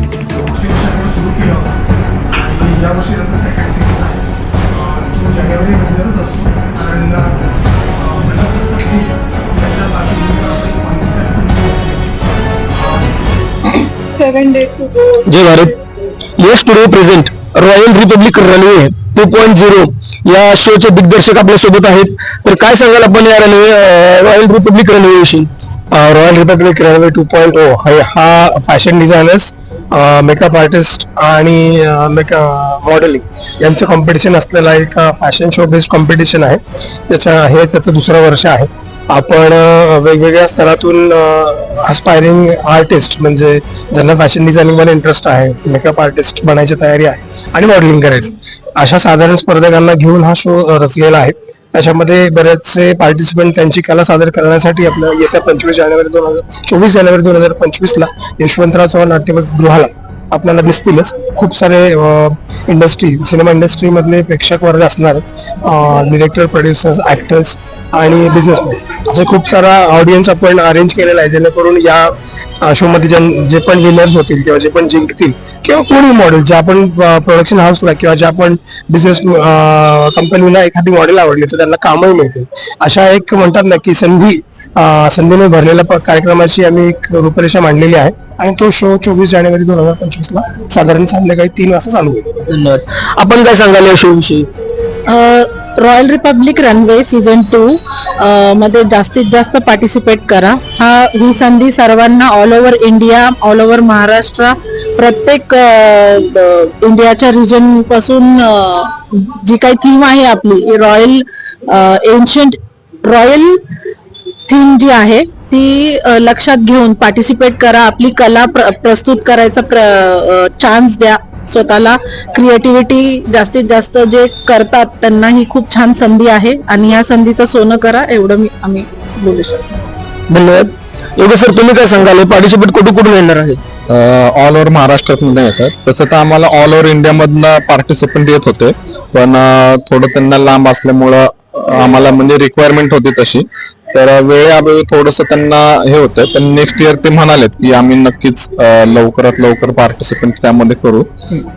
सुरू केलं होतं आणि यावर्षी त्याचा सेकंड सीझन आहे अं, तो जानेवारी महिन्यातच असतो आणि अं, प्रजासत्ताक दिन याच्या पार्श्वभूमीवर आपण concept घेऊन, जय Bharat yes today present royal republic runway two point zero या शोचे दिग्दर्शक आपल्यासोबत आहेत. तर काय सांगाल आपण या रनवे रॉयल रिपब्लिक रनवे विषयी royal republic runway two point O हा फॅशन डिझायनर्स मेकअप आर्टिस्ट आणि मॉडेलिंग यांचं कॉम्पिटिशन असलेला एक फॅशन शो बेस्ड कॉम्पिटिशन आहे. त्याच्या हे त्याचं दुसरं वर्ष आहे. आपण वेगवेगळ्या स्तरातून अस्पायरिंग आर्टिस्ट म्हणजे ज्यांना फॅशन डिझायनिंगमध्ये इंटरेस्ट आहे मेकअप आर्टिस्ट बनायची तयारी आहे आणि मॉडेलिंग करायची. अशा साधारण स्पर्धकांना घेऊन हा शो रचलेला आहे. त्याच्यामध्ये बरेचसे पार्टिसिपंट त्यांची कला सादर करण्यासाठी आपल्या येत्या पंचवीस जानेवारी दोन हजार चोवीस जानेवारी दोन हजार पंचवीसला यशवंतराव चव्हाण नाट्यगृहाला आपल्याला दिसतीलच. खूप सारे इंडस्ट्री सिनेमा इंडस्ट्रीमधले प्रेक्षक वर्ग असणार डिरेक्टर प्रोड्युसर्स ॲक्टर्स आणि बिझनेसमॅन असे खूप सारा ऑडियन्स आपण अरेंज केलेला आहे जेणेकरून या शोमध्ये ज्या ज्यां- जे पण विनर्स होतील किंवा जे पण जिंकतील किंवा कोणी मॉडेल ज्या आपण प्रोडक्शन हाऊसला किंवा ज्या आपण बिझनेस कंपनीला एखादी मॉडेल आवडली तर त्यांना कामही मिळतील. अशा एक म्हणतात ना की संधी संधीने भरलेल्या प- कार्यक्रमाची आम्ही एक रूपरेषा मांडलेली आहे. आणि तो शो चोवीस जानेवारी दोन हजार पंचवीस ला साधारण संध्याकाळी तीन वाजता चालू होईल. धन्यवाद. आपण काय सांगाल या शो विषयी? Royal republic runway season two मध्ये जास्तीत जास्त पार्टिसिपेट करा. हा ही संधी सर्वांना all over India all over Maharashtra प्रत्येक इंडियाच्या रिजनपासून जी काही थीम आहे आपली रॉयल एन्शंट रॉयल थीम जी आहे ती लक्षात घेऊन पार्टिसिपेट करा आपली कला प्र- प्रस्तुत करायचा चान्स द्या स्वतःला. क्रिएटिव्हिटी जास्तीत जास्त जे करतात त्यांना ही खूप छान संधी आहे. आणि या संधीचं सोनं करा एवढं मी आम्ही बोलू शकतो. धन्यवाद. योगेश सर तुम्ही काय सांगाल? पार्टिसिपेट कुठे कुठून येणार आहे? ऑल ओव्हर महाराष्ट्रातून येतात. तसं तर आम्हाला ऑल ओव्हर इंडिया मधनं पार्टिसिपंट येत होते. पण थोडं त्यांना लांब असल्यामुळं आम्हाला म्हणजे रिक्वायरमेंट होती तशी. तर वेळेअभावी थोडस त्यांना हे होतं. पण नेक्स्ट इयर ते म्हणालेत की आम्ही नक्कीच लवकरात लवकर पार्टिसिपेंट त्यामध्ये करू.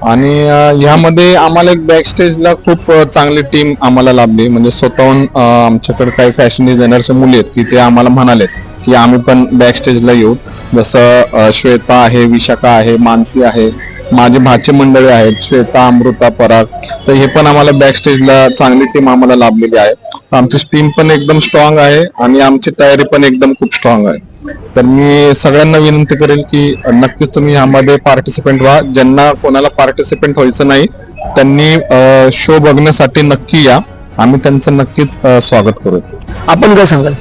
आणि ह्यामध्ये आम्हाला एक बॅक स्टेजला खूप चांगली टीम आम्हाला लाभली. म्हणजे स्वतःहून आमच्याकडे काही फॅशन डिझायनरचे मुली आहेत की ते आम्हाला म्हणालेत की आम्ही पण बॅक स्टेजला येऊ. जसं श्वेता आहे विशाखा आहे मानसी आहे माझे भाचे मंडळी आहेत श्वेता अमृता पराग. तर हे पण आम्हाला बॅक स्टेजला चांगली टीम आम्हाला लाभलेली आहे. आमची टीम पण एकदम स्ट्रॉंग आहे आणि आमची तयारी पण एकदम खूप स्ट्रॉंग आहे. तर मी सगळ्यांना विनंती करेल की नक्कीच तुम्ही यामध्ये पार्टिसिपेंट व्हा. ज्यांना कोणाला पार्टिसिपेंट व्हायचं नाही त्यांनी शो बघण्यासाठी नक्की या. आम्ही त्यांचं नक्कीच स्वागत करू. आपण काय सांगाल?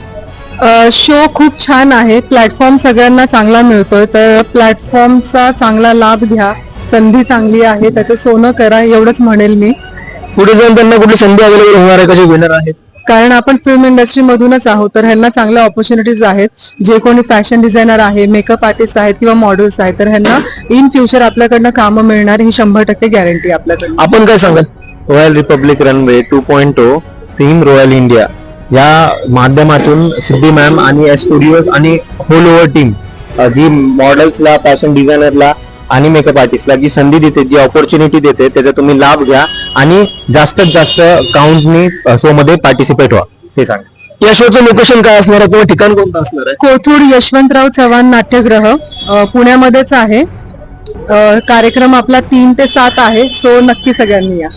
शो खूप छान आहे. प्लॅटफॉर्म सगळ्यांना चांगला मिळतोय. तर प्लॅटफॉर्मचा चांगला लाभ घ्या. संधी चांगली आहे. त्याचं सोनं करा एवढंच म्हणेल मी. पुढे जाऊन त्यांना कुठली संधी अवेलेबल होणार आहे? कसे विनर आहेत? कारण आपण फिल्म इंडस्ट्री मधूनच आहोत. तर ह्यांना चांगल्या ऑपॉर्च्युनिटीज आहेत. जे कोणी फॅशन डिझायनर आहे मेकअप आर्टिस्ट आहेत किंवा मॉडेल्स आहेत तर ह्यांना इन फ्युचर आपल्याकडनं कामं मिळणार. ही शंभर टक्के गॅरंटी आपल्याकडनं. आपण काय सांगाल? Royal republic runway two point O theme royal India या माध्यमातून सिद्धी मॅम आणि या स्टुडिओ आणि होल ओव्हर टीम जी मॉडेल्सला फॅशन डिझायनरला आणि मेकअप आर्टिस्टला जी संधी देते जी ऑपॉर्च्युनिटी देते त्याचा तुम्ही लाभ घ्या आणि जास्तीत जास्त काउंटनी शो मध्ये पार्टिसिपेट व्हा. हे सांगा. या शोचं लोकेशन काय असणार आहे किंवा ठिकाण कोणतं असणार आहे? कोथरूड यशवंतराव चव्हाण नाट्यगृह पुण्यामध्येच आहे. कार्यक्रम आपला तीन ते सात आहे सो नक्की सगळ्यांनी या.